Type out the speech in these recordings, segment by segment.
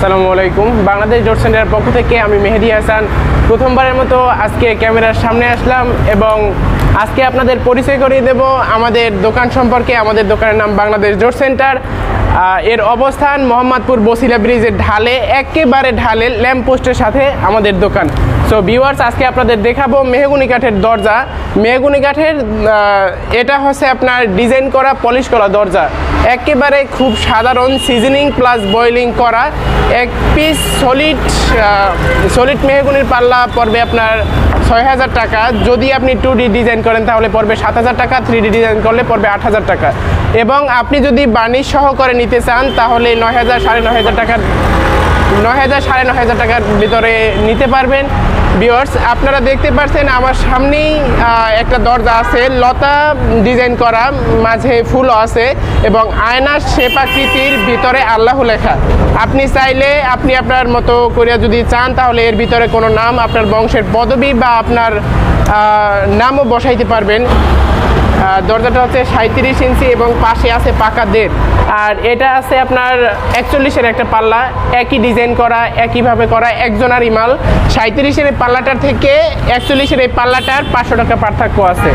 আসসালামু আলাইকুম। বাংলাদেশ জোট সেন্টারের পক্ষ থেকে আমি মেহেদি হাসান। প্রথমবারের মতো আজকে ক্যামেরার সামনে আসলাম এবং আজকে আপনাদের পরিচয় করিয়ে দেব আমাদের দোকান সম্পর্কে। আমাদের দোকানের নাম বাংলাদেশ জোট সেন্টার। এর অবস্থান মোহাম্মদপুর বসিলা ব্রিজের ঢালে, একেবারে ঢালে ল্যাম্প পোস্টের সাথে আমাদের দোকান। সো ভিউয়ার্স আজকে আপনাদের দেখাবো মেহগুনি কাঠের দরজা। মেহগুনি কাঠের এটা হচ্ছে আপনার ডিজাইন করা পলিশ করা দরজা। একেবারে খুব সাধারণ সিজনিং প্লাস বয়েলিং করা। এক পিস সলিড সলিড মেহগুনির পাল্লা পড়বে আপনার ছয় হাজার টাকা। যদি আপনি টু ডি ডিজাইন করেন, তাহলে পড়বে সাত হাজার টাকা থ্রি ডি ডিজাইন করলে পড়বে আট হাজার টাকা। এবং আপনি যদি বার্নিশ সহ করে নিতে চান, তাহলে নয় হাজার, সাড়ে নয় হাজার টাকার, নয় হাজার, সাড়ে নয় হাজার টাকার ভিতরে নিতে পারবেন। বিয়ার্স আপনারা দেখতে পাচ্ছেন আমার সামনেই একটা দরজা আছে, লতা ডিজাইন করা, মাঝে ফুলও আছে এবং আয়নার শেপ আকৃতির ভিতরে আল্লাহ লেখা। আপনি চাইলে, আপনি আপনার মতো করিয়া যদি চান, তাহলে এর ভিতরে কোনো নাম, আপনার বংশের পদবি বা আপনার নামও বসাইতে পারবেন। দরজাটা হচ্ছে সাঁত্রিশ ইঞ্চি এবং পাশে আছে পাকা দেড়। আর এটা আছে আপনার একচল্লিশের একটা পাল্লা, একই ডিজাইন করা, একইভাবে করা, একজনারই মাল। সাঁত্রিশের এই পাল্লাটার থেকে একচল্লিশের এই পাল্লাটার পাঁচশো টাকা পার্থক্য আছে।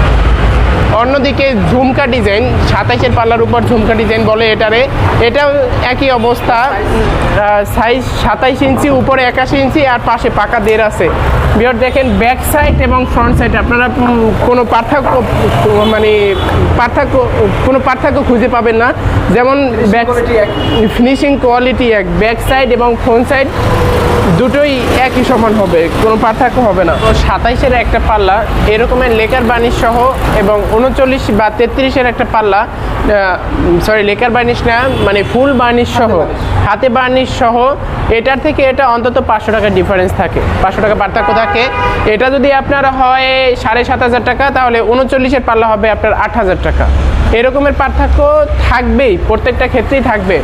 অন্যদিকে ঝুমকা ডিজাইন সাতাইশের পাল্লার উপর ঝুমকা ডিজাইন বলে এটারে। এটাও একই অবস্থা। সাইজ সাতাইশ ইঞ্চি, উপরে একাশি ইঞ্চি, আর পাশে পাকা দের আছে। বিয়ার দেখেন ব্যাক সাইড এবং ফ্রন্ট সাইড আপনারা কোনো পার্থক্য মানে পার্থক্য, কোনো পার্থক্য খুঁজে পাবেন না। যেমন ব্যাক ফিনিশিং কোয়ালিটি এক ব্যাক সাইড এবং ফ্রন্ট সাইড দুটোই একই সমান হবে, কোনো পার্থক্য হবে না। সাতাইশের একটা পাল্লা, এরকমের লেকার বানিশ সহ এবং উনচল্লিশ বা তেত্রিশের একটা পাল্লা সরি লেকার বার্নিশ না মানে ফুল বার্নিশ সহ হাতে বার্নিশ। সহ এটার থেকে এটা অন্তত পাঁচশো টাকার ডিফারেন্স থাকে। পাঁচশো টাকা পার্থক্য থাকে। এটা যদি আপনার হয় সাড়ে সাত হাজার টাকা তাহলে উনচল্লিশের পাল্লা হবে আপনার আট হাজার টাকা। এরকমের পার্থক্য থাকবেই প্রত্যেকটা ক্ষেত্রেই থাকবে।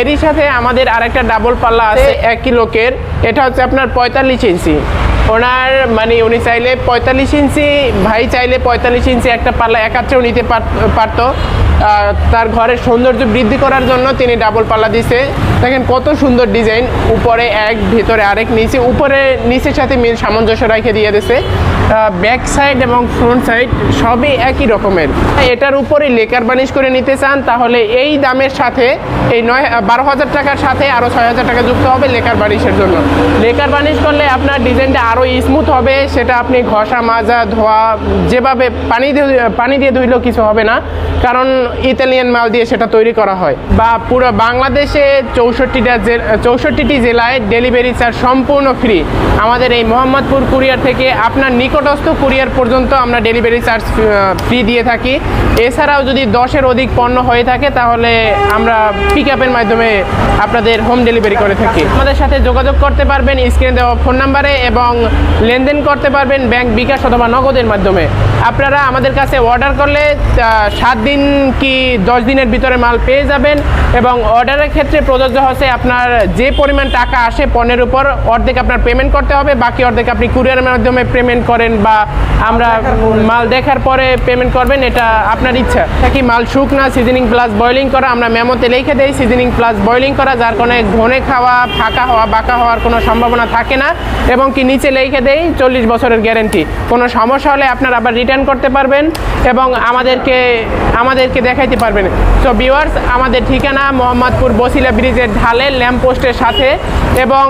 এরই সাথে আমাদের আরেকটা ডাবল পাল্লা আছে একই লোকের। এটা হচ্ছে আপনার পঁয়তাল্লিশ ইঞ্চি। ওনার মানে উনি চাইলে পঁয়তাল্লিশ ইঞ্চি ভাই চাইলে পঁয়তাল্লিশ ইঞ্চি একটা পাল্লা একাত্রেও নিতে পারত। পারতো তার ঘরের সৌন্দর্য বৃদ্ধি করার জন্য তিনি ডাবল পাল্লা দিছে। দেখেন কত সুন্দর ডিজাইন। উপরে এক ভিতরে আরেক নিচে উপরে নিচের সাথে মিল সামঞ্জস্য রেখে দিয়ে দিছে। ব্যাক সাইড এবং ফ্রন্ট সাইড সবই একই রকমের। এটার উপরে লেকার বানিশ করে নিতে চান, তাহলে এই দামের সাথে এই নয় বারো হাজার টাকার সাথে আরও ছয় হাজার টাকা যুক্ত হবে লেকার বানিশের জন্য। লেকার বানিশ করলে আপনার ডিজাইনটা আরও স্মুথ হবে, সেটা আপনি ঘষা, মাজা, ধোয়া, যেভাবে পানি দিয়ে পানি দিয়ে ধুইলেও কিছু হবে না, কারণ ইতালিয়ান মাল দিয়ে সেটা তৈরি করা হয়। বা পুরো বাংলাদেশে চৌষট্টিটা চৌষট্টিটি জেলায় ডেলিভারি চার্জ সম্পূর্ণ ফ্রি আমাদের এই মোহাম্মদপুর কুরিয়ার থেকে আপনার নিকটস্থ কুরিয়ার পর্যন্ত আমরা ডেলিভারি চার্জ ফ্রি দিয়ে থাকি। এছাড়াও যদি দশের অধিক পণ্য হয়ে থাকে, তাহলে আমরা পিক আপের মাধ্যমে আপনাদের হোম ডেলিভারি করে থাকি। আমাদের সাথে যোগাযোগ করতে পারবেন স্ক্রিনে দেওয়া ফোন নাম্বারে এবং লেনদেন করতে পারবেন ব্যাংক বিকাশ অথবা নগদের মাধ্যমে। আপনারা আমাদের কাছে অর্ডার করলে সাত দিন কি দশ দিনের ভিতরে মাল পেয়ে যাবেন এবং অর্ডারের ক্ষেত্রে প্রযোজ্য হচ্ছে আপনার যে পরিমাণ টাকা আসে পণ্যের উপর, অর্ধেক আপনার পেমেন্ট করতে হবে, বাকি অর্ধেক আপনি কুরিয়ারের মাধ্যমে পেমেন্ট করেন বা আমরা মাল দেখার পরে পেমেন্ট করবেন, এটা আপনার ইচ্ছা। কি মাল শুকনা সিজনিং প্লাস বয়লিং করা, আমরা মেমোতে লিখে দেই সিজনিং প্লাস বয়লিং করা, যার কারণে ঘনে খাওয়া, ফাঁকা হওয়া, বাঁকা হওয়ার কোনো সম্ভাবনা থাকে না, এবং কি নিচে লিখে দেই, চল্লিশ বছরের গ্যারেন্টি কোনো সমস্যা হলে আপনার আবার রিটার্ন করতে পারবেন, এবং আমাদেরকে আমাদেরকে দেখাইতে পারবেন। তো ভিউয়ার্স আমাদের ঠিকানা মোহাম্মদপুর বসিলা ব্রিজের ঢালে ল্যাম্প পোস্টের সাথে, এবং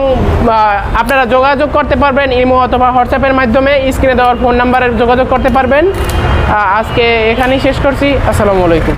আপনারা যোগাযোগ করতে পারবেন, ইমো অথবা হোয়াটসঅ্যাপের মাধ্যমে। স্ক্রিনে দেওয়ার ফোন নাম্বারে যোগাযোগ করতে পারবেন। আজকে এখানেই শেষ করছি। আসসালামু আলাইকুম।